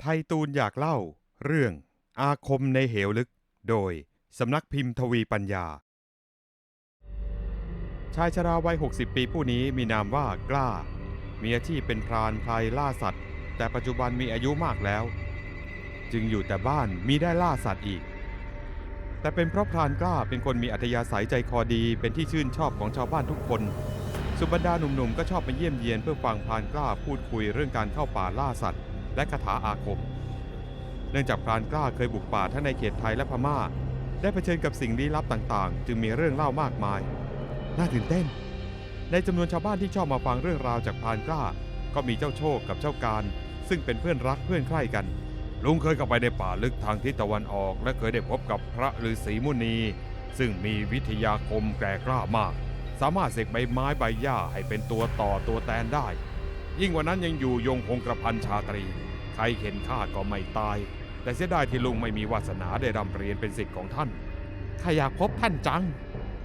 ไทยตูนอยากเล่า เรื่อง อาคมในเหวลึก โดย สำนักพิมพ์ทวีปัญญา ชายชราวัย 60 ปีผู้นี้มีนามว่ากล้า มีอาชีพเป็นพรานพลายล่าสัตว์ แต่ปัจจุบันมีอายุมากแล้ว จึงอยู่แต่บ้านมีได้ล่าสัตว์อีก แต่เป็นเพราะพรานกล้าเป็นคนมีอัธยาศัยใจคอดีเป็นที่ชื่นชอบของชาวบ้านทุกคน สุบรรดาหนุ่มๆก็ชอบมาเยี่ยมเยียนเพื่อฟังพรานกล้าพูดคุยเรื่องการเข้าป่าล่าสัตว์ และคาถาอาคม เนื่องจากพรานกล้าเคยบุกป่าทั้งในเขตไทยและพม่า ได้เผชิญกับสิ่งลี้ลับต่างๆ จึงมีเรื่องเล่ามากมาย น่าตื่นเต้น ในจำนวนชาวบ้านที่ชอบมาฟังเรื่องราวจากพรานกล้า ก็มีเจ้าโชคกับเจ้าการ ซึ่งเป็นเพื่อนรักเพื่อนใคร่กัน ลุงเคยเข้าไปในป่าลึกทางทิศตะวันออก และเคยได้พบกับพระฤาษีมุนี ซึ่งมีวิทยาคมแก่กล้ามากสามารถเสกใบไม้ใบหญ้าให้เป็นตัวต่อตัวแตนได้ ยิ่งกว่านั้นยังอยู่ยงคงกระพันชาตรี ครเห็นข้าก็ไม่ตาย แต่เสียดายที่ลุงไม่มีวาสนาได้รำเรียนเป็นศิษย์ของท่านข้าอยากพบท่านจัง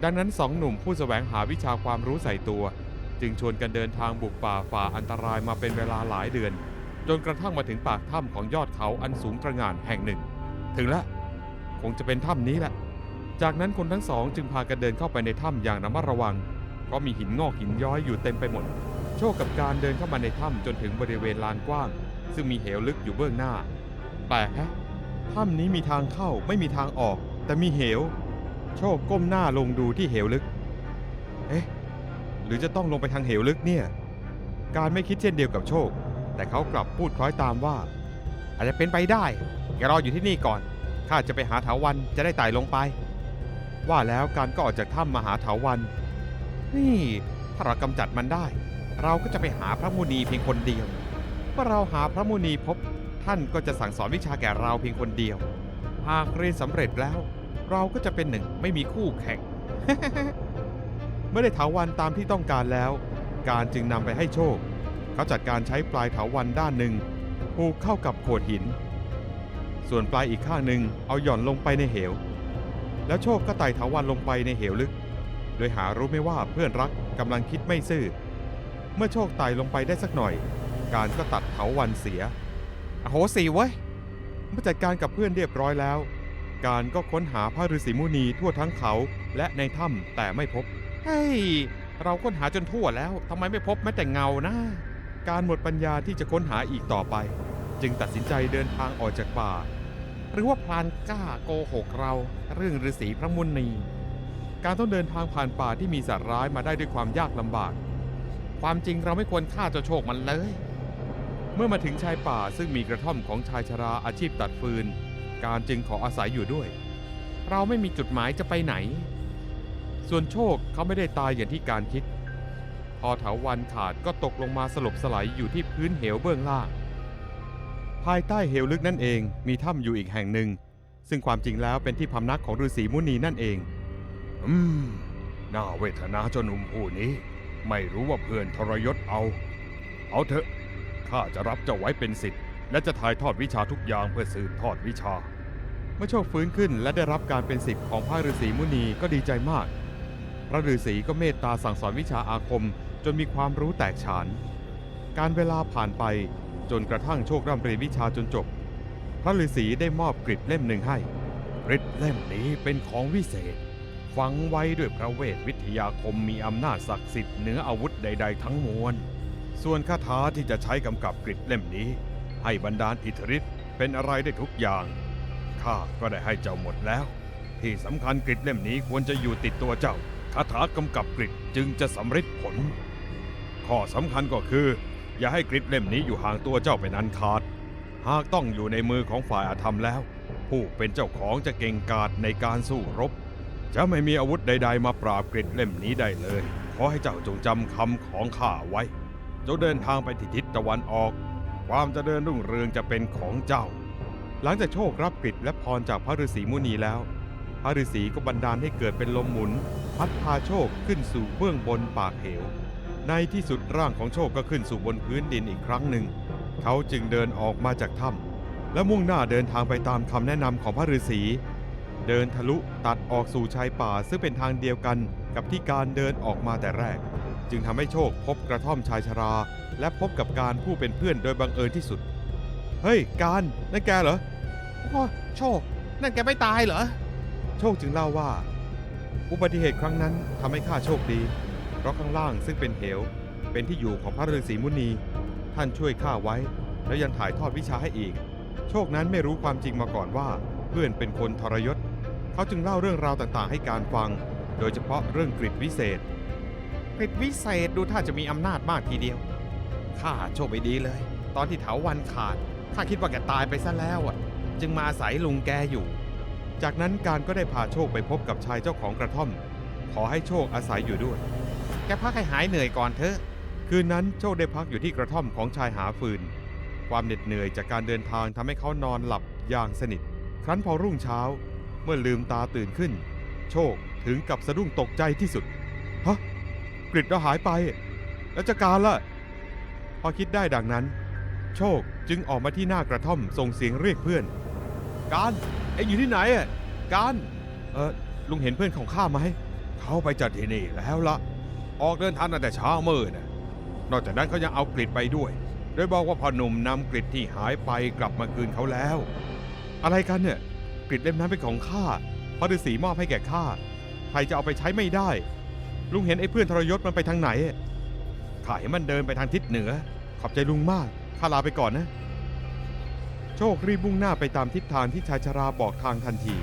ดังนั้นสองหนุ่มผู้แสวงหาวิชาความรู้ใส่ตัว จึงชวนกันเดินทางบุกป่าฝ่าอันตรายมาเป็นเวลาหลายเดือน จนกระทั่งมาถึงปากถ้ำของยอดเขาอันสูงตระหง่านแห่งหนึ่ง ถึงแล้วคงจะเป็นถ้ำนี้แหละ จากนั้นคนทั้งสองจึงพากันเดินเข้าไปในถ้ำอย่างระมัดระวัง เพราะมีหินงอกหินย้อยอยู่เต็มไปหมด โชคกับการเดินเข้ามาในถ้ำจนถึงบริเวณลานกว้าง ซึ่งมีเหวลึกอยู่เบื้องหน้าแต่ฮะถ้ำนี้มีทางเข้าไม่มีทางออก แต่มีเหว โชคก้มหน้าลงดูที่เหวลึก เอ๊ะ หรือจะต้องลงไปทางเหวลึกเนี่ย การไม่คิดเช่นเดียวกับโชค แต่เขากลับพูดคล้อยตามว่า อาจจะเป็นไปได้แกรออยู่ที่นี่ก่อน ข้าจะไปหาเถาวันจะได้ไต่ลงไป ว่าแล้วการก็ออกจากถ้ำมาหาเถาวันนี่ถ้าเรากำจัดมันได้ เราก็จะไปหาพระมุนีเพียงคนเดียว เมื่อเราหาพระมุนีพบ ท่านก็จะสั่งสอนวิชาแก่เราเพียงคนเดียว หากเรียนสำเร็จแล้ว เราก็จะเป็นหนึ่งไม่มีคู่แข่ง เมื่อได้ถาวันตามที่ต้องการแล้ว การจึงนำไปให้โชค เขาจัดการใช้ปลายถาวันด้านหนึ่งผูกเข้ากับโขดหิน ส่วนปลายอีกข้างหนึ่งเอาหย่อนลงไปในเหว แล้วโชคก็ไต่ถาวันลงไปในเหวลึก โดยหารู้ไม่ว่าเพื่อนรักกำลังคิดไม่ซื่อ เมื่อโชคไต่ลงไปได้สักหน่อย การก็ตัดเถาวันเสียอโหสีเว้ยเมื่อจัดการกับเพื่อนเรียบร้อยแล้ว การก็ค้นหาพระฤาษีมุนีทั่วทั้งเขาและในถ้ำแต่ไม่พบ เฮ้ย เราค้นหาจนทั่วแล้วทำไมไม่พบแม้แต่เงานะ การหมดปัญญาที่จะค้นหาอีกต่อไป จึงตัดสินใจเดินทางออกจากป่า หรือว่าพลานกล้าโกหกเรา เรื่องฤาษีพระมุนีการต้องเดินทางผ่านป่าที่มีสัตว์ร้ายมาได้ด้วยความยากลำบาก ความจริงเราไม่ควรฆ่าเจ้าโชคมันเลย เมื่อมาถึงชายป่าซึ่งมีกระท่อมของชายชราอาชีพตัดฟืน การจึงขออาศัยอยู่ด้วย เราไม่มีจุดหมายจะไปไหน ส่วนโชคเขาไม่ได้ตายอย่างที่การคิด พอเถาวันขาดก็ตกลงมาสลบสลายอยู่ที่พื้นเหวเบื้องล่าง ภายใต้เหวลึกนั่นเองมีถ้ำอยู่อีกแห่งหนึ่ง ซึ่งความจริงแล้วเป็นที่พำนักของฤาษีมุนีนั่นเอง อืม น่าเวทนาเจ้าหนุ่มผู้นี้ ไม่รู้ว่าเพื่อนทรยศเอา เอาเถอะ ข้าจะรับเจ้าไว้เป็นสิทธิ์และจะถ่ายทอดวิชาทุกอย่างเพื่อสืบทอดวิชา เมื่อโชคฟื้นขึ้นและได้รับการเป็นศิษย์ของพระฤาษีมุนีก็ดีใจมาก พระฤาษีก็เมตตาสั่งสอนวิชาอาคมจนมีความรู้แตกฉาน การเวลาผ่านไปจนกระทั่งโชคร่ำเรียนวิชาจนจบ พระฤาษีได้มอบกริดเล่มหนึ่งให้ฤทธิ์เล่มนี้เป็นของวิเศษ ฝังไว้ด้วยพระเวทวิทยาคมมีอำนาจศักดิ์สิทธิ์เหนืออาวุธใด ๆ ทั้งมวล ส่วนคาถาที่จะใช้กำกับกริดเล่มนี้ ให้บรรดาลอิทธิฤทธิ์เป็นอะไรได้ทุกอย่างข้าก็ได้ให้เจ้าหมดแล้ว ที่สำคัญกริดเล่มนี้ควรจะอยู่ติดตัวเจ้าคาถากำกับกริดจึงจะสำฤทธิผล ข้อสำคัญก็คือ อย่าให้กริดเล่มนี้อยู่ห่างตัวเจ้าเป็นอันขาด หากต้องอยู่ในมือของฝ่ายอาธรรมแล้ว ผู้เป็นเจ้าของจะเก่งกาจในการสู้รบ จะไม่มีอาวุธใด ๆ มาปราบกริดเล่มนี้ได้เลย ขอให้เจ้าจงจำคำของข้าไว้ จงเดินทางไปทิศทิศตะวันออก ความจเจริญรุ่งเรืองจะเป็นของเจ้า หลังจากโชครับกริดและพรจากพระฤาษีมุนีแล้ว พระฤาษีก็บันดาลให้เกิดเป็นลมหมุน พัดพาโชคขึ้นสู่เบื้องบนปากเหว ในที่สุดร่างของโชคก็ขึ้นสู่บนพื้นดินอีกครั้งหนึ่ง เขาจึงเดินออกมาจากถ้ำและมุ่งหน้าเดินทางไปตามคำแนะนำของพระฤาษีเดินทะลุตัดออกสู่ชายป่าซึ่งเป็นทางเดียวกันกับที่การเดินออกมาแต่แรก จึงทำให้โชคพบกระท่อมชายชรา และพบกับการผู้เป็นเพื่อนโดยบังเอิญที่สุด เฮ้ย การ นั่นแกเหรอโอ้โชค นั่นแกไม่ตายเหรอ โชคจึงเล่าว่า อุบัติเหตุครั้งนั้นทำให้ข้าโชคดี เพราะข้างล่างซึ่งเป็นเหว เป็นที่อยู่ของพระฤาษีมุนี ท่านช่วยข้าไว้ แล้วยังถ่ายทอดวิชาให้อีก โชคนั้นไม่รู้ความจริงมาก่อนว่า เพื่อนเป็นคนทรยศ เขาจึงเล่าเรื่องราวต่างๆ ให้การฟัง โดยเฉพาะเรื่องกริดวิเศษ กฤษวิเศษดูท่าจะมีอำนาจมากทีเดียว ข้าโชคไม่ดีเลย ตอนที่เถาวันขาด ข้าคิดว่าแกตายไปซะแล้วอะ จึงมาอาศัยลุงแกอยู่ จากนั้นการก็ได้พาโชคไปพบกับชายเจ้าของกระท่อม ขอให้โชคอาศัยอยู่ด้วย แกพักให้หายเหนื่อยก่อนเถอะ คืนนั้นโชคได้พักอยู่ที่กระท่อมของชายหาฟืน ความเหน็ดเหนื่อยจากการเดินทางทำให้เขานอนหลับอย่างสนิท ครั้นพอรุ่งเช้า เมื่อลืมตาตื่นขึ้น โชคถึงกับสะดุ้งตกใจที่สุด ฮะ กริดเราหายไป แล้วจะการล่ะ พอคิดได้ดังนั้น โชคจึงออกมาที่หน้ากระท่อมส่งเสียงเรียกเพื่อน การเอ็งอยู่ที่ไหนอะการเออลุงเห็นเพื่อนของข้าไหมเขาไปจัดที่นี่แล้วละออกเดินทางตั้งแต่เช้ามืดนะนอกจากนั้นเขายังเอากริดไปด้วย โดยบอกว่าพ่อหนุ่มนำกริดที่หายไปกลับมาคืนเขาแล้ว อะไรกันเนี่ยกริดเล่มนั้นเป็นของข้าพระฤาษีมอบให้แก่ข้าใครจะเอาไปใช้ไม่ได้ ลุงเห็นไอ้เพื่อนทรยศมันไปทางไหนข้าเห็นมันเดินไปทางทิศเหนือ ขอบใจลุงมาก ข้าลาไปก่อนนะ โชครีบมุ่งหน้าไปตามทิศทางที่ชายชราบอกทางทันที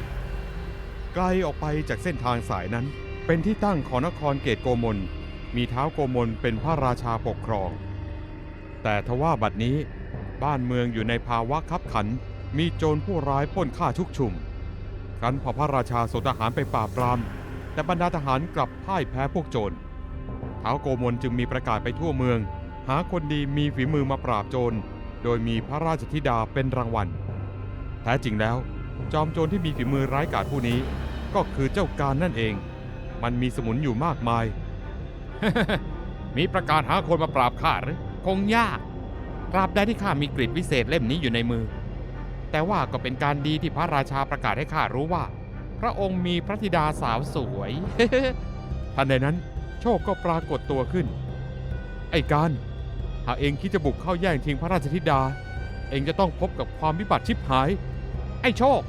ไกลออกไปจากเส้นทางสายนั้น เป็นที่ตั้งของนครเกตโกมล มีเท้าวโกมลเป็นพระราชาปกครอง แต่ทว่าบัดนี้บ้านเมืองอยู่ในภาวะคับขัน มีโจรผู้ร้ายปล้นฆ่าชุกชุมครั้นพอพระราชาส่งทหารไปปราบปราม แต่บรรดาทหารกลับพ่ายแพ้พวกโจรท้าวโกมลจึงมีประกาศไปทั่วเมือง หาคนดีมีฝีมือมาปราบโจร โดยมีพระราชธิดาเป็นรางวัล แท้จริงแล้ว จอมโจรที่มีฝีมือร้ายกาจผู้นี้ ก็คือเจ้าการนั่นเอง มันมีสมุนอยู่มากมาย มีประกาศหาคนมาปราบข้าหรือคงยากตราบใดที่ข้ามีกฤษวิเศษเล่มนี้อยู่ในมือ แต่ว่าก็เป็นการดีที่พระราชาประกาศให้ข้ารู้ว่า พระองค์มีพระธิดาสาวสวย ทันใดนั้นโชคก็ปรากฏตัวขึ้น ไอ้การ หากเองคิดจะบุกเข้าแย่งชิงพระราชธิดา เองจะต้องพบกับความวิบัติชิบหาย ไอ้โชค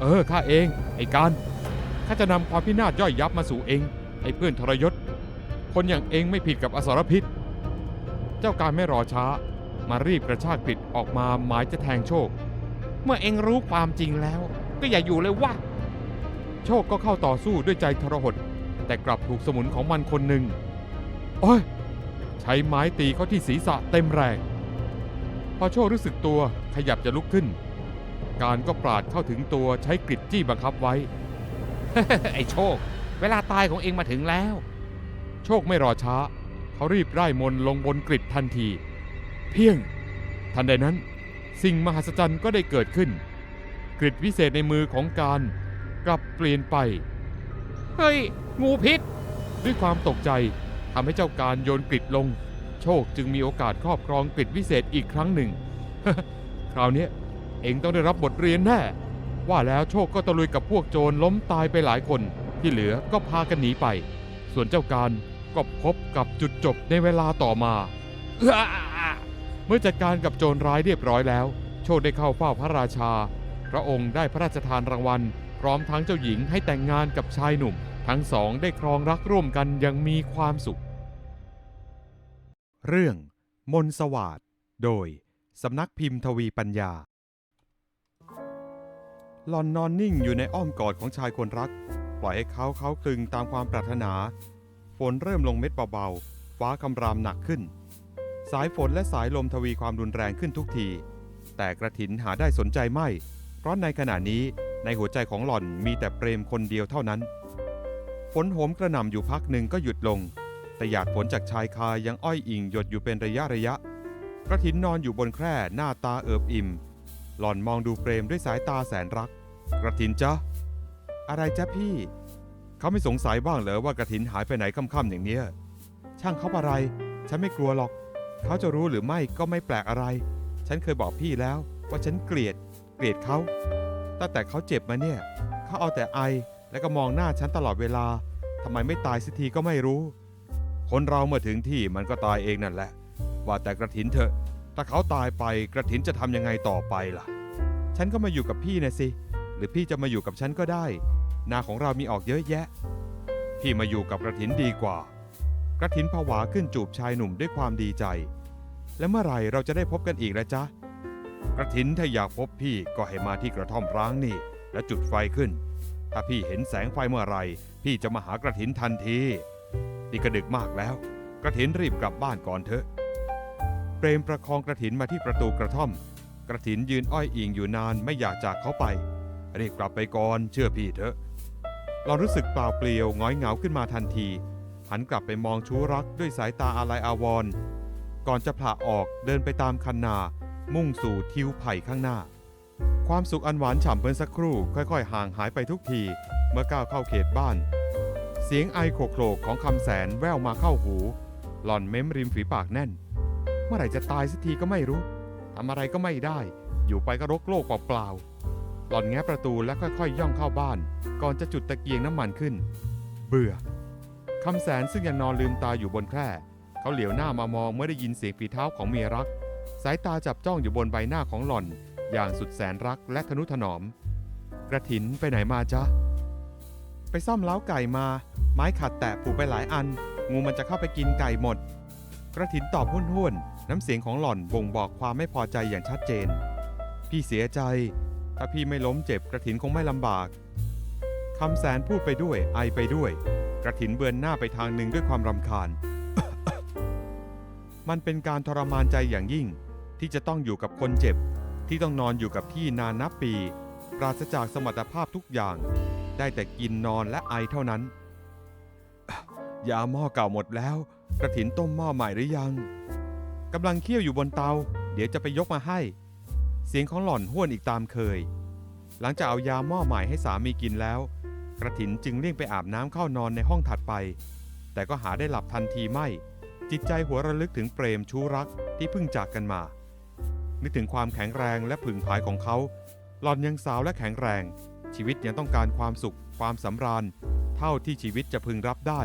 เออข้าเอง ไอ้การข้าจะนำความพินาศย่อยยับมาสู่เอง ไอ้เพื่อนทรยศ คนอย่างเองไม่ผิดกับอสรพิษ เจ้าการไม่รอช้า มารีบกระชากกริดออกมาหมายจะแทงโชค เมื่อเองรู้ความจริงแล้ว ก็อย่าอยู่เลยว่า โชคก็เข้าต่อสู้ด้วยใจทรหด แต่กลับถูกสมุนของมันคนหนึ่งโอ้ย ใช้ไม้ตีเข้าที่ศีรษะเต็มแรง พอโชครู้สึกตัวขยับจะลุกขึ้น การก็ปราดเข้าถึงตัวใช้กริดจี้บังคับไว้ ไอ้โชค เวลาตายของเองมาถึงแล้ว โชคไม่รอช้า เขารีบไล่มนลงบนกริดทันที เพียง ทันใดนั้น สิ่งมหัศจรรย์ก็ได้เกิดขึ้น กริดวิเศษในมือของการ กลับเปลี่ยนไป เฮ้ย งูพิษ ด้วยความตกใจทำให้เจ้าการโยนกริดลง โชคจึงมีโอกาสครอบครองกริดวิเศษอีกครั้งหนึ่ง คราวนี้เองต้องได้รับบทเรียนแน่ ว่าแล้วโชคก็ตะลุยกับพวกโจรล้มตายไปหลายคน ที่เหลือก็พากันหนีไป ส่วนเจ้าการก็พบกับจุดจบในเวลาต่อมา เมื่อจัดการกับโจรร้ายเรียบร้อยแล้ว โชคได้เข้าเฝ้าพระราชา พระองค์ได้พระราชทานรางวัล พร้อมทั้งเจ้าหญิงให้แต่งงานกับชายหนุ่ม ทั้งสองได้ครองรักร่วมกันอยังมีความสุข เรื่อง มนต์สวาดโดย สำนักพิมพ์ทวีปัญญา หลอนนอนนิ่งอยู่ในอ้อมกอดของชายคนรัก ปล่อยให้เขาเขาคลึงตามความปรารถนา ฝนเริ่มลงเม็ดเบาๆ ฟ้าคำรามหนักขึ้น สายฝนและสายลมทวีความรุนแรงขึ้นทุกที แต่กระถินหาได้สนใจไม่ เพราะในขณะนี้ ในหัวใจของหล่อนมีแต่เปรมคนเดียวเท่านั้น ฝนโหมกระหน่ำอยู่พักหนึ่งก็หยุดลง แต่หยาดฝนจากชายคายังอ้อยอิงหยดอยู่เป็นระยะระยะ กระถินนอนอยู่บนแคร่หน้าตาเอิบอิ่ม หล่อนมองดูเปรมด้วยสายตาแสนรัก กระถินจ๊ะอะไรจ๊ะพี่ เขาไม่สงสัยบ้างเหรอว่ากระถินหายไปไหนค่ำๆอย่างเนี้ย ช่างเขาอะไร ฉันไม่กลัวหรอก เขาจะรู้หรือไม่ก็ไม่แปลกอะไร ฉันเคยบอกพี่แล้วว่าฉันเกลียด เกลียดเขา ตั้งแต่เขาเจ็บมาเนี่ยเขาเอาแต่ไอและก็มองหน้าฉันตลอดเวลาทำไมไม่ตายสักทีก็ไม่รู้ คนเราเมื่อถึงที่มันก็ตายเองนั่นแหละ ว่าแต่กระถินเถอะ ถ้าเขาตายไปกระถินจะทำยังไงต่อไปล่ะ ฉันก็มาอยู่กับพี่นะสิ หรือพี่จะมาอยู่กับฉันก็ได้ นาของเรามีออกเยอะแยะ พี่มาอยู่กับกระถินดีกว่า กระถินผวาขึ้นจูบชายหนุ่มด้วยความดีใจ และเมื่อไหร่เราจะได้พบกันอีกละจ๊ะ กระถินถ้าอยากพบพี่ก็ให้มาที่กระท่อมร้างนี่ และจุดไฟขึ้น ถ้าพี่เห็นแสงไฟเมื่อไหรพี่จะมาหากระถินทันทีนี่ก็ดึกมากแล้ว กระถินรีบกลับบ้านก่อนเถอะ เปรมประคองกระถินมาที่ประตูกระท่อม กระถินยืนอ้อยอิงอยู่นานไม่อยากจากเขาไปรีบกลับไปก่อนเชื่อพี่เถอะ เรารู้สึกเปล่าเปลี่ยวง้อยเหงาขึ้นมาทันที หันกลับไปมองชูรักด้วยสายตาอาลัยอาวรณ์ก่อนจะผละออกเดินไปตามคันนา มุ่งสู่ทิวไผ่ข้างหน้า ความสุขอันหวานฉ่ำเพิ่นสักครู่ค่อย ๆ ห่างหายไปทุกทีเมื่อก้าวเข้าเขตบ้าน เสียงไอโครโครกของคำแสนแว่วมาเข้าหู หล่อนเม้มริมฝีปากแน่น เมื่อไหร่จะตายสักทีก็ไม่รู้ทำอะไรก็ไม่ได้ อยู่ไปก็รกโลกเปล่าๆหล่อนแง้ประตูและค่อยๆ ย่องเข้าบ้าน ก่อนจะจุดตะเกียงน้ำมันขึ้น เบื่อคำแสนซึ่งยังนอนลืมตาอยู่บนแคร่เขาเหลียวหน้ามามองเมื่อได้ยินเสียงฝีเท้าของเมียรัก สายตาจับจ้องอยู่บนใบหน้าของหล่อน อย่างสุดแสนรักและทนุถนอม กระถินไปไหนมาจ๊ะ ไปซ่อมเล้าไก่มา ไม้ขัดแตะผูกไปหลายอัน งูมันจะเข้าไปกินไก่หมด กระถินตอบห้วนๆน้ำเสียงของหล่อนบ่งบอกความไม่พอใจอย่างชัดเจน พี่เสียใจ ถ้าพี่ไม่ล้มเจ็บกระถินคงไม่ลำบากคำแสนพูดไปด้วยไอไปด้วย กระถินเบือนหน้าไปทางหนึ่งด้วยความรำคาญ มันเป็นการทรมานใจอย่างยิ่ง ที่จะต้องอยู่กับคนเจ็บ ที่ต้องนอนอยู่กับที่นานนับปี ปราศจากสมรรถภาพทุกอย่าง ได้แต่กินนอนและไอเท่านั้น ยาหม้อเก่าหมดแล้ว กระถินต้มหม้อใหม่หรือยังกำลังเคี่ยวอยู่บนเตา เดี๋ยวจะไปยกมาให้ เสียงของหล่อนห้วนอีกตามเคย หลังจากเอายาหม้อใหม่ให้สามีกินแล้ว กระถินจึงเลี่ยงไปอาบน้ำเข้านอนในห้องถัดไป แต่ก็หาได้หลับทันทีไม่ จิตใจหัวระลึกถึงเปรมชูรักที่เพิ่งจากกันมา นึกถึงความแข็งแรงและผึ่งผายของเขา หล่อนยังสาวและแข็งแรง ชีวิตยังต้องการความสุข ความสำราญ เท่าที่ชีวิตจะพึงรับได้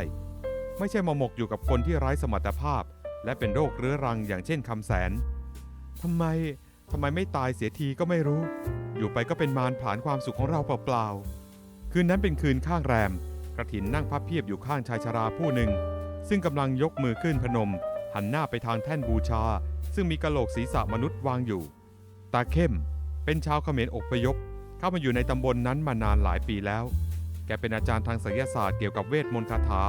ไม่ใช่มาหมกอยู่กับคนที่ไร้สมรรถภาพ และเป็นโรคเรื้อรังอย่างเช่นคำแสนทำไมทำไมไม่ตายเสียทีก็ไม่รู้ อยู่ไปก็เป็นมารผลานความสุขของเราเปล่าๆ คืนนั้นเป็นคืนข้างแรม กระถินนั่งพับเพียบอยู่ข้างชายชราผู้หนึ่ง ซึ่งกำลังยกมือขึ้นพนม หันหน้าไปทางแท่นบูชา ซึ่งมีกะโหลกศีรษะมนุษย์วางอยู่ ตาเข้มเป็นชาวเขมรอกพยพ เข้ามาอยู่ในตำบลนนั้นมานานหลายปีแล้ว แกเป็นอาจารย์ทางไสยศาสตร์เกี่ยวกับเวทมนต์คาถา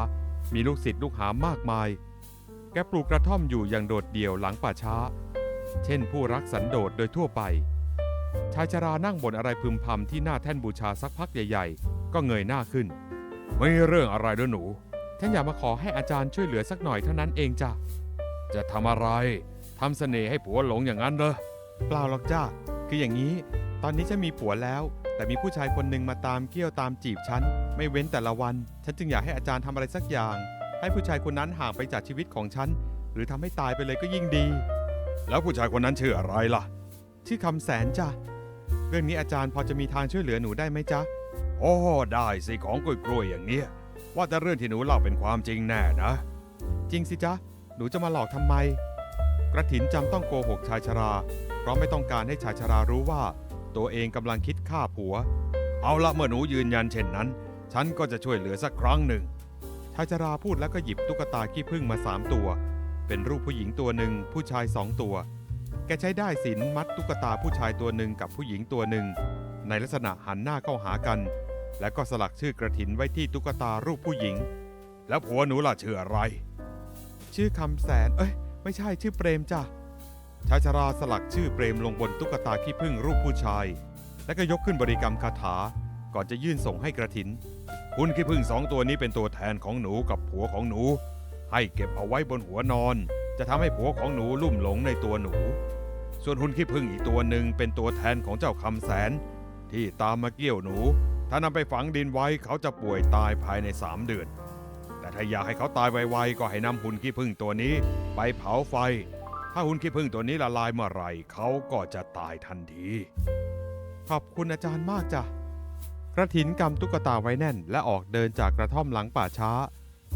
มีลูกศิษย์ลูกหามากมาย แกปลูกกระท่อมอยู่อย่างโดดเดี่ยวหลังป่าช้า เช่นผู้รักสันโดษโดยทั่วไป ชายชรานั่งบนอะไรพึมพำที่หน้าแท่นบูชาสักพักใหญ่ๆ ก็เงยหน้าขึ้น ไม่เรื่องอะไรด้วยหนูฉันอยากมาขอให้อาจารย์ช่วยเหลือสักหน่อยเท่านั้นเองจ้ะ จะทำอะไรทำเสน่ห์ให้ผัวหลงอย่างนั้นเหรอเปล่าหรอกจ้าคืออย่างนี้ ตอนนี้ฉันมีผัวแล้ว แต่มีผู้ชายคนหนึ่งมาตามเกี้ยวตามจีบฉัน ไม่เว้นแต่ละวัน ฉันจึงอยากให้อาจารย์ทำอะไรสักอย่าง ให้ผู้ชายคนนั้นห่างไปจากชีวิตของฉัน หรือทำให้ตายไปเลยก็ยิ่งดี แล้วผู้ชายคนนั้นชื่ออะไรล่ะ ชื่อคำแสนจ้ะเรื่องนี้อาจารย์พอจะมีทางช่วยเหลือหนูได้ไหมจ๊ะ โอ้ได้สิของกล้วยๆอย่างเนี้ยว่าแต่เรื่องที่หนูเล่าเป็นความจริงแน่นะ จริงสิจ๊ะ หนูจะมาหลอกทำไม กระถินจำต้องโกหกชายชรา เพราะไม่ต้องการให้ชายชรารู้ว่า ตัวเองกำลังคิดฆ่าผัว เอาละเมื่อหนูยืนยันเช่นนั้น ฉันก็จะช่วยเหลือสักครั้งหนึ่ง ชายชราพูดแล้วก็หยิบตุ๊กตาขี้ผึ้งมาสามตัว เป็นรูปผู้หญิงตัวหนึ่งผู้ชายสองตัว แกใช้ได้ายสินมัดตุ๊กตาผู้ชายตัวหนึ่งกับผู้หญิงตัวหนึ่ง ในลักษณะหันหน้าเข้าหากัน และก็สลักชื่อกระถินไว้ที่ตุ๊กตารูปผู้หญิง แล้วผัวหนูล่ะชื่ออะไร ชื่อคำแสน เอ้ย ไม่ใช่ชื่อเปรมจ้ะชายชราสลักชื่อเปรมลงบนตุ๊กตาขี้ผึ้งรูปผู้ชาย แล้วก็ยกขึ้นบริกรรมคาถา ก่อนจะยื่นส่งให้กระถิน คุณขี้ผึ้งสองตัวนี้เป็นตัวแทนของหนูกับผัวของหนู ให้เก็บเอาไว้บนหัวนอน จะทำให้ผัวของหนูลุ่มหลงในตัวหนู ส่วนหุ่นขี้ผึ้งอีกตัวหนึ่งเป็นตัวแทนของเจ้าคำแสน ที่ตามมาเกี่ยวหนู ถ้านำไปฝังดินไว้เขาจะป่วยตายภายในสามเดือน ถ้าอยากให้เขาตายไวๆก็ให้นำหุ่นขี้ผึ้งตัวนี้ ไปเผาไฟ ถ้าหุ่นขี้ผึ้งตัวนี้ละลายเมื่อไหร่เขาก็จะตายทันที ขอบคุณอาจารย์มากจ้ะกระถินกำตุ๊กตาไว้แน่น และออกเดินจากกระท่อมหลังป่าช้า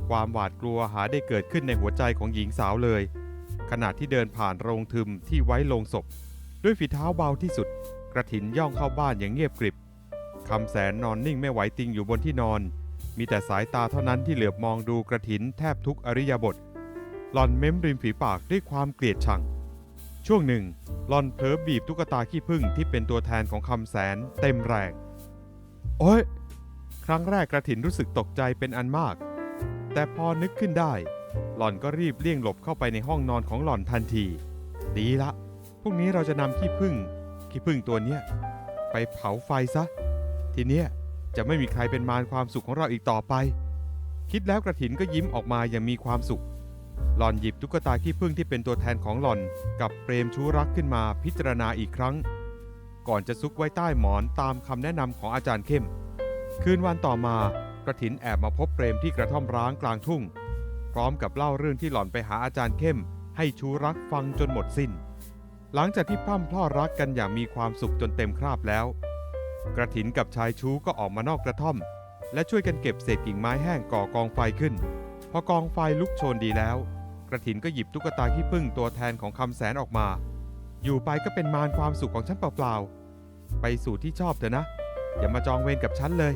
ความหวาดกลัวหาได้เกิดขึ้นในหัวใจของหญิงสาวเลย ขณะที่เดินผ่านโรงทึมที่ไว้โลงศพ ด้วยฝีเท้าเบาที่สุด กระถินย่องเข้าบ้านอย่างเงียบกริบคำแสนนอนนิ่งไม่ไหวติงอยู่บนที่นอน มีแต่สายตาเท่านั้นที่เหลือบมองดูกระถินแทบทุกอริยาบท หล่อนเม้มริมฝีปากด้วยความเกลียดชัง ช่วงหนึ่ง หล่อนเผลอบีบตุ๊กตาขี้ผึ้งที่เป็นตัวแทนของคำแสนเต็มแรง โอ้ย ครั้งแรกกระถินรู้สึกตกใจเป็นอันมาก แต่พอนึกขึ้นได้ หล่อนก็รีบเลี่ยงหลบเข้าไปในห้องนอนของหล่อนทันที ดีละ พรุ่งนี้เราจะนำขี้ผึ้งขี้ผึ้งตัวเนี้ยไปเผาไฟซะ ทีเนี้ย จะไม่มีใครเป็นมารความสุขของเราอีกต่อไป คิดแล้วกระถินก็ยิ้มออกมาอย่างมีความสุข หล่อนหยิบตุ๊กตาขี้ผึ้งที่เป็นตัวแทนของหล่อน กับเปรมชูรักขึ้นมาพิจารณาอีกครั้ง ก่อนจะซุกไว้ใต้หมอนตามคำแนะนำของอาจารย์เข้ม คืนวันต่อมากระถินแอบมาพบเปรมที่กระท่อมร้างกลางทุ่ง พร้อมกับเล่าเรื่องที่หล่อนไปหาอาจารย์เข้ม ให้ชูรักฟังจนหมดสิ้น หลังจากที่พร่ำพล่อรักกันอย่างมีความสุขจนเต็มคราบแล้ว กระถินกับชายชูก็ออกมานอกกระท่อม และช่วยกันเก็บเศษกิ่งไม้แห้งก่อกองไฟขึ้น พอกองไฟลุกโชนดีแล้ว กระถินก็หยิบตุ๊กตาขี้ผึ้งตัวแทนของคำแสนออกมา อยู่ไปก็เป็นมารความสุขของฉันเปล่าๆไปสู่ที่ชอบเถอะนะ อย่ามาจองเวรกับฉันเลย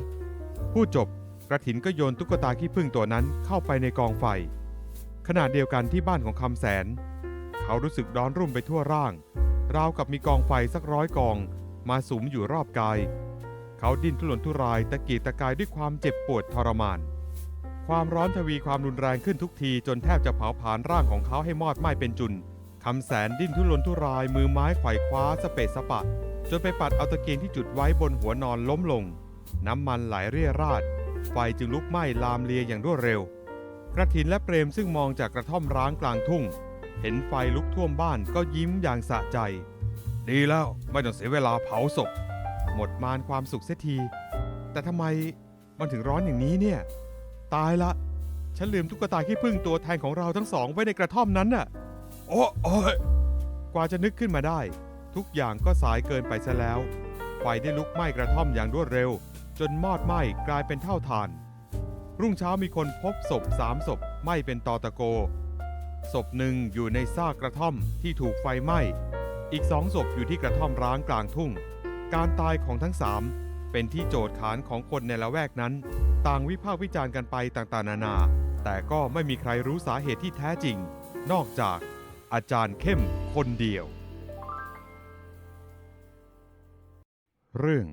พูดจบกระถินก็โยนตุ๊กตาขี้ผึ้งตัวนั้นเข้าไปในกองไฟขณะเดียวกันที่บ้านของคำแสน เขารู้สึกร้อนรุ่มไปทั่วร่าง ราวกับมีกองไฟสักร้อยกอง มาสุมอยู่รอบกาย เขาดิ้นทุรนทุรายตะกีตะกายด้วยความเจ็บปวดทรมาน ความร้อนทวีความรุนแรงขึ้นทุกทีจนแทบจะเผาผลาญร่างของเขาให้มอดไหม้เป็นจุนคำแสนดิ้นทุรนทุรายมือไม้ไขว่คว้าสเปะสปะ จนไปปัดเอาตะเกียงที่จุดไว้บนหัวนอนล้มลง น้ำมันไหลเรี่ยราด ไฟจึงลุกไหม้ลามเลียอย่างรวดเร็ว กระถินและเปรมซึ่งมองจากกระท่อมร้างกลางทุ่ง เห็นไฟลุกท่วมบ้านก็ยิ้มอย่างสะใจ ดีแล้วไม่ต้องเสียเวลาเผาศพ หมดมานความสุขเสียที แต่ทำไมมันถึงร้อนอย่างนี้เนี่ย ตายละ ฉันลืมตุ๊กตาขี้ผึ้งตัวแทนของเราทั้งสองไว้ในกระท่อมนั้นน่ะ โอ้โอยกว่าจะนึกขึ้นมาได้ ทุกอย่างก็สายเกินไปซะแล้ว ไฟได้ลุกไหม้กระท่อมอย่างรวดเร็ว จนมอดไหม้กลายเป็นเท่าฐาน รุ่งเช้ามีคนพบศพสามศพไหม้เป็นตอตะโก ศพหนึ่งอยู่ในซากกระท่อมที่ถูกไฟไหม้ อีกสองศพอยู่ที่กระท่อมร้างกลางทุ่ง การตายของทั้งสามเป็นที่โจทย์ขานของคนในละแวกนั้น ต่างวิพากษ์วิจารณ์กันไปต่างๆ นานา แต่ก็ไม่มีใครรู้สาเหตุที่แท้จริง นอกจากอาจารย์เข้มคนเดียว เรื่อง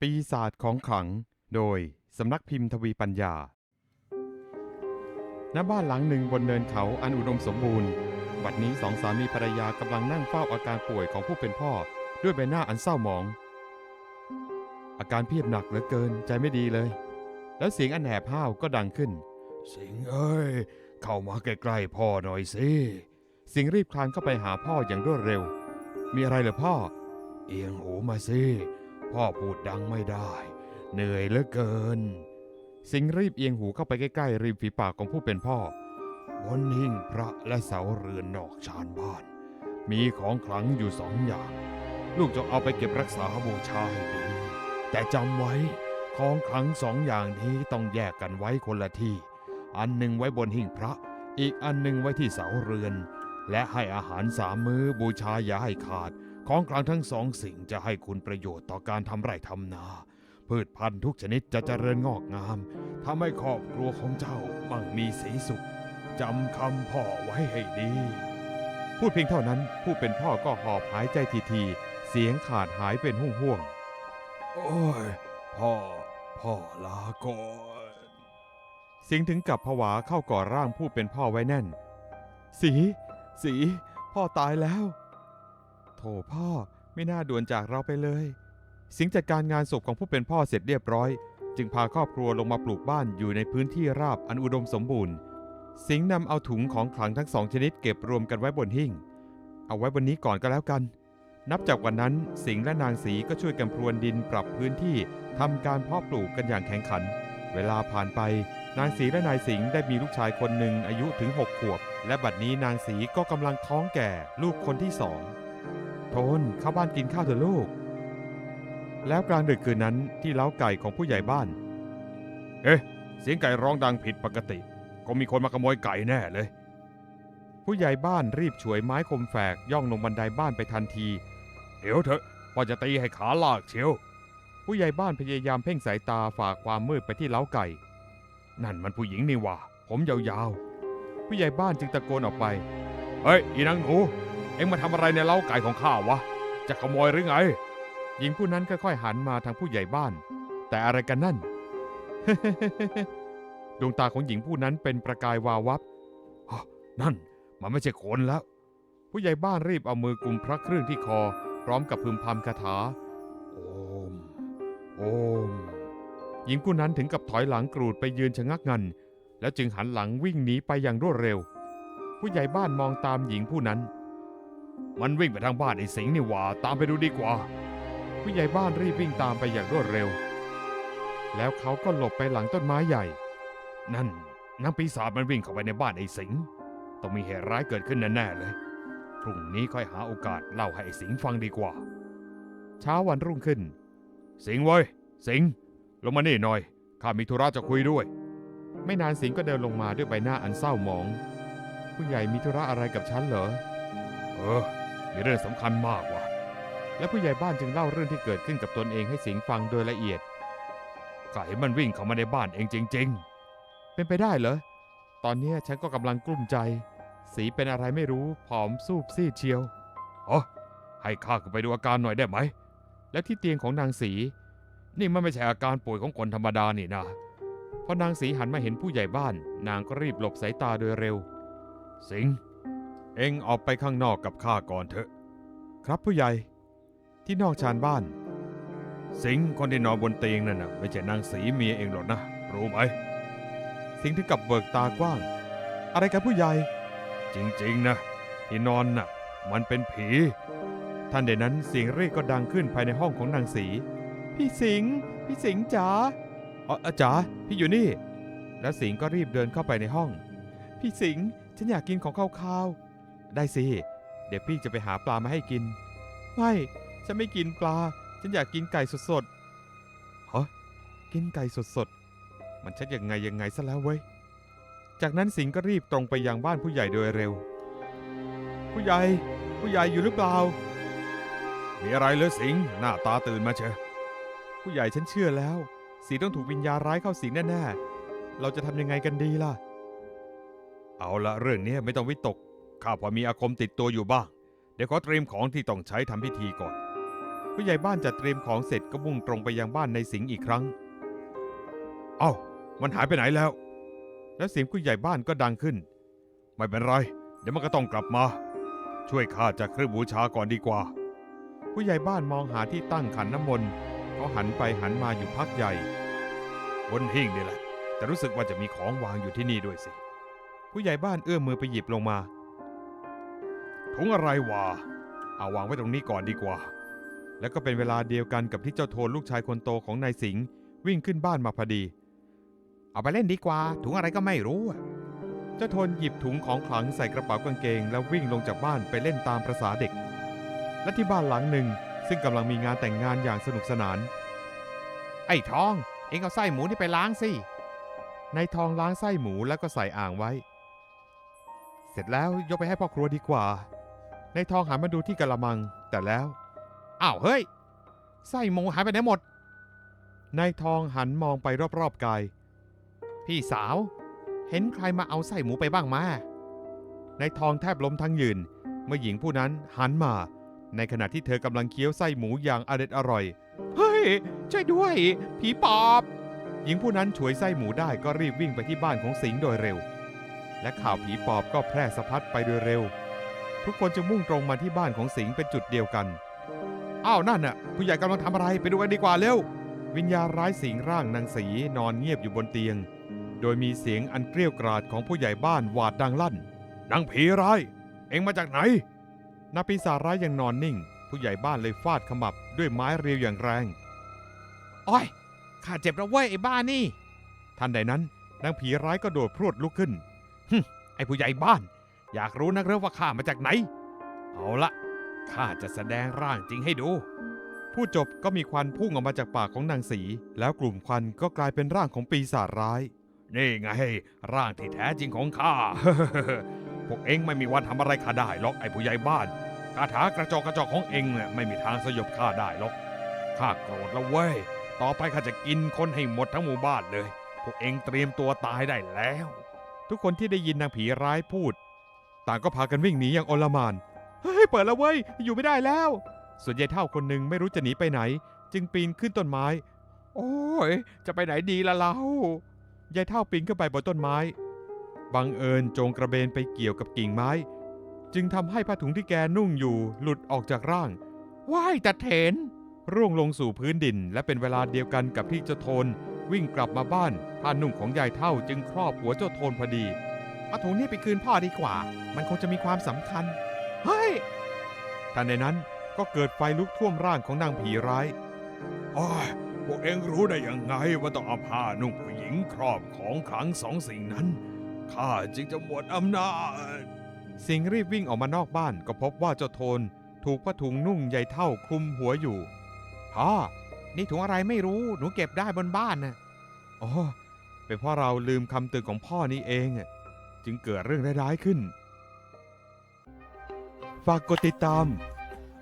ปีศาจของขลัง โดยสำนักพิมพ์ทวีปัญญา ณบ้านหลังหนึ่งบนเนินเขาอันอุดมสมบูรณ์ บัดนี้สองสามีภรรยากำลังนั่งเฝ้าอาการป่วยของผู้เป็นพ่อ ด้วยใบหน้าอันเศร้าหมอง อาการเพียบหนักเหลือเกินใจไม่ดีเลย แล้วเสียงอันแหบห้าวก็ดังขึ้น สิงเอ้ย เข้ามาใกล้ๆพ่อหน่อยสิ สิงห์รีบคลานเข้าไปหาพ่ออย่างรวดเร็ว มีอะไรเหรอพ่อ เอียงหูมาสิ พ่อพูดดังไม่ได้ เหนื่อยเหลือเกิน สิงห์รีบเอียงหูเข้าไปใกล้ๆ ริมฝีปากของผู้เป็นพ่อ บนหิ้งพระและเสาเรือนนอกชานบ้าน มีของขลังอยู่สองอย่าง ลูกจะเอาไปเก็บรักษาบูชาให้ดี แต่จำไว้ของขลังสองอย่างนี้ต้องแยกกันไว้คนละที่ อันหนึ่งไว้บนหิ้งพระ อีกอันหนึ่งไว้ที่เสาเรือน และให้อาหารสามมื้อบูชาอย่าให้ขาด ของกลางทั้งสองสิ่งจะให้คุณประโยชน์ต่อการทำไร่ทำนา พืชพันธุ์ทุกชนิดจะเจริญงอกงามทำให้ครอบครัวของเจ้ามั่งมีสีสุขจำคำพ่อไว้ให้ดี พูดเพียงเท่านั้นผู้เป็นพ่อก็หอบหายใจทีๆเสียงขาดหายเป็นห่วงโอ้ย พ่อ พ่อลาก่อนๆสิงห์ถึงกับผวาเข้าก่อร่างผู้เป็นพ่อไว้แน่น สี สี พ่อตายแล้ว โถพ่อไม่น่าด่วนจากเราไปเลย สิงห์จัดการงานศพของผู้เป็นพ่อเสร็จเรียบร้อย จึงพาครอบครัวลงมาปลูกบ้านอยู่ในพื้นที่ราบอันอุดมสมบูรณ์ สิงห์นำเอาถุงของขลังทั้งสองชนิดเก็บรวมกันไว้บนหิ้งเอาไว้บนนี้ก่อนก็แล้วกัน นับจากวันนั้นสิงห์และนางสีก็ช่วยกันพรวนดินปรับพื้นที่ทำการเพาะปลูกกันอย่างแข่งขัน เวลาผ่านไป นางสีและนายสิงห์ได้มีลูกชายคนหนึ่งอายุถึง 6 ขวบ และบัดนี้นางสีก็กำลังท้องแก่ลูกคนที่สองทนเข้าบ้านกินข้าวเถอะลูก แล้วกลางดึกคืนนั้นที่เล้าไก่ของผู้ใหญ่บ้าน เอ๊ะ เสียงไก่ร้องดังผิดปกติ ก็มีคนมาขโมยไก่แน่เลย ผู้ใหญ่บ้านรีบฉวยไม้คมแฝกย่องลงบันไดบ้านไปทันที เดี๋ยวเถอะว่าจะตีให้ขาลากเชียว ผู้ใหญ่บ้านพยายามเพ่งสายตาฝ่าความมืดไปที่เล้าไก่ นั่นมันผู้หญิงนี่ว่า ผมยาวๆ ผู้ใหญ่บ้านจึงตะโกนออกไป เฮ้ย อีนางหนู เอ็งมาทำอะไรในเล้าไก่ของข้าวะ จะขโมยหรือไง หญิงผู้นั้นค่อยๆหันมาทางผู้ใหญ่บ้าน แต่อะไรกันนั่น ดวงตาของหญิงผู้นั้นเป็นประกายวาววับนั่น มันไม่ใช่คนแล้ว ผู้ใหญ่บ้านรีบเอามือกุมพระเครื่องที่คอ พร้อมกับพึมพำคาถา โอม โอม หญิงผู้นั้นถึงกับถอยหลังกรูดไปยืนชะงักงัน แล้วจึงหันหลังวิ่งหนีไปอย่างรวดเร็ว ผู้ใหญ่บ้านมองตามหญิงผู้นั้น มันวิ่งไปทางบ้านไอ้สิงห์นี่หว่า ตามไปดูดีกว่า ผู้ใหญ่บ้านรีบวิ่งตามไปอย่างรวดเร็ว แล้วเขาก็หลบไปหลังต้นไม้ใหญ่ นั่นนางปีศาจมันวิ่งเข้าไปในบ้านไอ้สิงต้องมีเหตุร้ายเกิดขึ้นแน่ๆเลย พรุ่งนี้ค่อยหาโอกาสเล่าให้ไอ้สิงฟังดีกว่า เช้าวันรุ่งขึ้น สิงเว้ย สิง ลงมานี่หน่อย ข้ามีธุระจะคุยด้วย ไม่นานสิงก็เดินลงมาด้วยใบหน้าอันเศร้าหมอง ผู้ใหญ่มีธุระอะไรกับฉันเหรอ เออ มีเรื่องสำคัญมากว่ะ และผู้ใหญ่บ้านจึงเล่าเรื่องที่เกิดขึ้นกับตนเองให้สิงห์ฟังโดยละเอียดก็เห็นมันวิ่งเข้ามาในบ้านเองจริง ๆ เป็นไปได้เหรอ ตอนนี้ฉันก็กำลังกลุ้มใจ สีเป็นอะไรไม่รู้ ผอมซูบซีดเชียวอ๋อให้ข้าขึ้นไปดูอาการหน่อยได้ไหม และที่เตียงของนางสี นี่มันไม่ใช่อาการป่วยของคนธรรมดานี่นะพอนางสีหันมาเห็นผู้ใหญ่บ้าน นางก็รีบหลบสายตาโดยเร็ว สิง เอ็งออกไปข้างนอกกับข้าก่อนเถอะ ครับผู้ใหญ่ ที่นอกชานบ้าน สิงห์คนที่นอนบนเตียงนั่นน่ะไม่ใช่นางสีเมียเองหรอกนะ รู้ไหม สิงห์ถึงกับเบิกตากว้าง อะไรกันผู้ใหญ่ จริงๆนะที่นอนน่ะ มันเป็นผี ท่านเดนั้นเสียงเรียกก็ดังขึ้นภายในห้องของนางสี พี่สิงห์พี่สิงห์จ๋าอ๋อจ๋าพี่อยู่นี่ แล้วสิงห์ก็รีบเดินเข้าไปในห้อง พี่สิงห์ฉันอยากกินของข้าวๆได้สิ เดี๋ยวพี่จะไปหาปลามาให้กิน ไม่ ฉันไม่กินปลา ฉันอยากกินไก่สดๆฮะกินไก่สดๆ มันชักยังไงยังไงซะแล้วเว้ย จากนั้นสิงห์ก็รีบตรงไปยังบ้านผู้ใหญ่โดยเร็ว ผู้ใหญ่ ผู้ใหญ่อยู่หรือเปล่า มีอะไรเหรอสิงห์หน้าตาตื่นมาเชอะผู้ใหญ่ฉันเชื่อแล้วสีต้องถูกวิญญาณร้ายเข้าสิงแน่ๆ เราจะทำยังไงกันดีล่ะ เอาละเรื่องนี้ไม่ต้องวิตก ข้าพอมีอาคมติดตัวอยู่บ้าง เดี๋ยวขอเตรียมของที่ต้องใช้ทำพิธีก่อน ผู้ใหญ่บ้านจัดเตรียมของเสร็จก็มุ่งตรงไปยังบ้านในสิงห์อีกครั้ง เอ้า มันหายไปไหนแล้ว แล้วเสียงผู้ใหญ่บ้านก็ดังขึ้น ไม่เป็นไร เดี๋ยวมันก็ต้องกลับมา ช่วยข้าจากเครื่องบูชาก่อนดีกว่า ผู้ใหญ่บ้านมองหาที่ตั้งขันน้ำมนต์เขาหันไปหันมาอยู่พักใหญ่ บนหิ้งนี่แหละ แต่รู้สึกว่าจะมีของวางอยู่ที่นี่ด้วยสิ ผู้ใหญ่บ้านเอื้อมมือไปหยิบลงมาถุงอะไรวะเอาวางไว้ตรงนี้ก่อนดีกว่า แล้วก็เป็นเวลาเดียวกันกับที่เจ้าโทนลูกชายคนโตของนายสิงห์วิ่งขึ้นบ้านมาพอดี เอาไปเล่นดีกว่า ถุงอะไรก็ไม่รู้ เจ้าโทนหยิบถุงของขลังใส่กระเป๋ากางเกง แล้ววิ่งลงจากบ้านไปเล่นตามประษาเด็ก และที่บ้านหลังหนึ่งซึ่งกำลังมีงานแต่งงานอย่างสนุกสนาน ไอ้ทอง เอ็งเอาไส้หมูนี่ไปล้างสินายทองล้างไส้หมูแล้วก็ใส่อ่างไว้ เสร็จแล้วยกไปให้พ่อครัวดีกว่านายทองหันมาดูที่กะละมัง แต่แล้ว อ้าวเฮ้ยไส้หมูหายไปไหนหมด นายทองหันมองไปรอบๆกาย พี่สาว เห็นใครมาเอาไส้หมูไปบ้างมานายทองแทบล้มทั้งยืน เมื่อหญิงผู้นั้นหันมา ในขณะที่เธอกำลังเคี้ยวไส้หมูอย่างอเด็ดอร่อย เฮ้ยช่วยด้วย ผีปอบ หญิงผู้นั้นฉวยไส้หมูได้ก็รีบวิ่งไปที่บ้านของสิงห์โดยเร็ว และข่าวผีปอบก็แพร่สะพัดไปโดยเร็ว ทุกคนจึงมุ่งตรงมาที่บ้านของสิงห์เป็นจุดเดียวกัน อ้าวนั่นน่ะผู้ใหญ่กำลังทำอะไรไปดูกันดีกว่าเร็ว วิญญาณร้ายสิงร่างนางสีนอนเงียบอยู่บนเตียง โดยมีเสียงอันเกรี้ยวกราดของผู้ใหญ่บ้านหวาดดังลั่นนางผีร้าย เอ็งมาจากไหนนาปีศาจร้ายยังนอนนิ่ง ผู้ใหญ่บ้านเลยฟาดขมับด้วยไม้เรียวอย่างแรงโอ้ยข้าเจ็บแล้วเว้ยไอ้บ้านี่ทันใดนั้นนางผีร้ายก็โดดพรวดลุกขึ้นไอ้ผู้ใหญ่บ้าน อยากรู้นักเรื่องว่าข้ามาจากไหน เอาละ ข้าจะแสดงร่างจริงให้ดู ผู้จบก็มีควันพุ่งออกมาจากปากของนางสี แล้วกลุ่มควันก็กลายเป็นร่างของปีศาจร้าย นี่ไงร่างที่แท้จริงของข้า พวกเอ็งไม่มีวันทำอะไรข้าได้หรอกไอ้ผู้ใหญ่บ้านคาถากระจอกกระจอกของเอ็งเนี่ยไม่มีทางสยบข้าได้หรอกข้าโกรธแล้วเว้ย ต่อไปข้าจะกินคนให้หมดทั้งหมู่บ้านเลย พวกเอ็งเตรียมตัวตายได้แล้ว ทุกคนที่ได้ยินนางผีร้ายพูด ต่างก็พากันวิ่งหนีอย่างโอลหมาน ฮ้ยเปิดแล้วเว้ย อยู่ไม่ได้แล้ว ส่วนยายเท่าคนหนึ่งไม่รู้จะหนีไปไหน จึงปีนขึ้นต้นไม้ โอ้ย จะไปไหนดีล่ะเรา ยายเท่าปีนขึ้นไปบนต้นไม้ บังเอิญจงกระเบนไปเกี่ยวกับกิ่งไม้ จึงทำให้ผ้าถุงที่แกนุ่งอยู่หลุดออกจากร่าง ว้ายตะเถน ร่วงลงสู่พื้นดิน และเป็นเวลาเดียวกันกับที่เจ้าโทนวิ่งกลับมาบ้านผ้านุ่งของยายเท่าจึงครอบหัวเจ้าโทนพอดีเอาถุงนี้ไปคืนพ่อดีกว่า มันคงจะมีความสำคัญ เฮ้ยทันในนั้นก็เกิดไฟลุกท่วมร่างของนางผีร้ายโอ้ยพวกเองรู้ได้ยังไงว่าต้องเอาผ้านุ่งผู้หญิงครอบของขลังสองสิ่งนั้น ข้าจึงจะหมดอำนาจ สิงห์รีบวิ่งออกมานอกบ้านก็พบว่าเจ้าโทนถูกผ้าถุงนุ่งใยเท่าคลุมหัวอยู่พ่อนี่ถุงอะไรไม่รู้หนูเก็บได้บนบ้านนะอ๋อเป็นเพราะเราลืมคำเตือนของพ่อนี่เองอะจึงเกิดเรื่องร้ายๆขึ้น ฝากกดติดตาม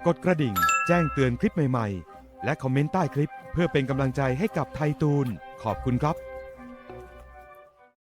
กดกระดิ่ง แจ้งเตือนคลิปใหม่ๆ และคอมเมนต์ใต้คลิป เพื่อเป็นกำลังใจให้กับไทยตูน ขอบคุณครับ